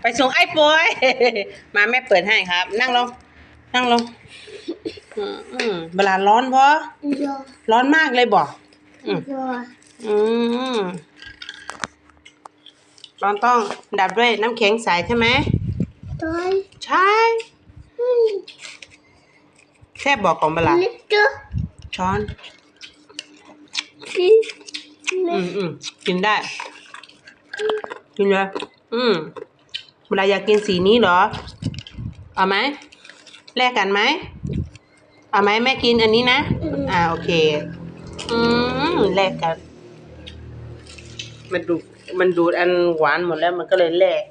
ไปส่งไอ้ปอยมาแม่เปิดให้ครับ นั่งลงนั่งลงอืมอืมเวลาร้อนพอยอร้อนมากเลยบอกอืมยออืมร้อนต้องดับด้วยน้ำแข็งใสใช่ไหมตัวใช่แค่บอกของเวลานิดเดียวช้อนนิดอืมอืมกินได้ กินเลย อืมเวลาอยากกินสีนี้เหรอ เอาไหมแลกกันไหม เอาไหมแม่กินอันนี้นะ อ่าโอเค อืมแลกกัน มันดูดมันดูดอันหวานหมดแล้วมันก็เลยแลก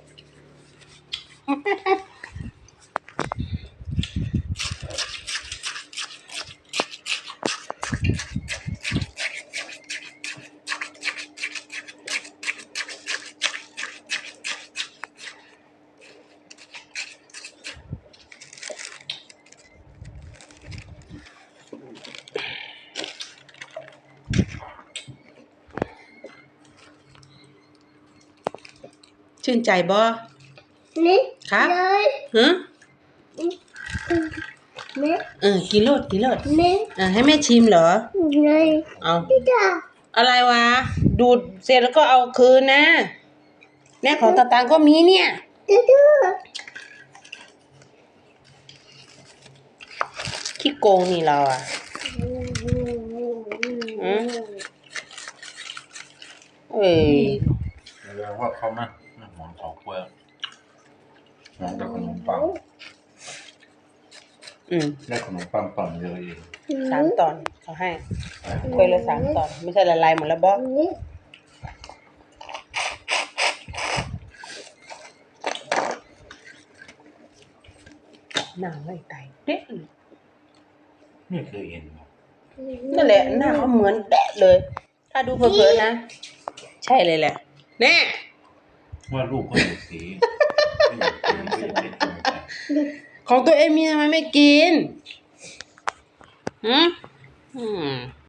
ชื่นใจบ่นิดครับเลยฮะนิดเออกินโลดกินโลดนิดอ่าให้แม่ชิมเหรอเลยเอานิดเดียวอะไรวะ ดูดเสร็จแล้วก็เอาคืนนะเนี่ยของตาตางก็มีเนี่ยนิดเดียวขี้โกงนี่เราอะอืมเอ้ยเรียกว่าเขานะ หมอนสองเปลือกหมอนกับขนมปังอืมได้ขนมปังปั่นเยอะเองสามตอนเขาให้ถ้วยละสามตอน ไม่ใช่ละลายหมดแล้วบอสนิดหน้าไม่ไตเด๊ะเลยนี่คือเอ็นครับนั่นแหละหน้าเขาเหมือนแดะเลย ถ้าดูเผลอๆนะ ใช่เลยแหละแน่ ว่าลูกก็อยู่สีไม่อยู่สีก็ยังไม่ตรงใจของตัวเองมีทำไมไม่กินหืมอืม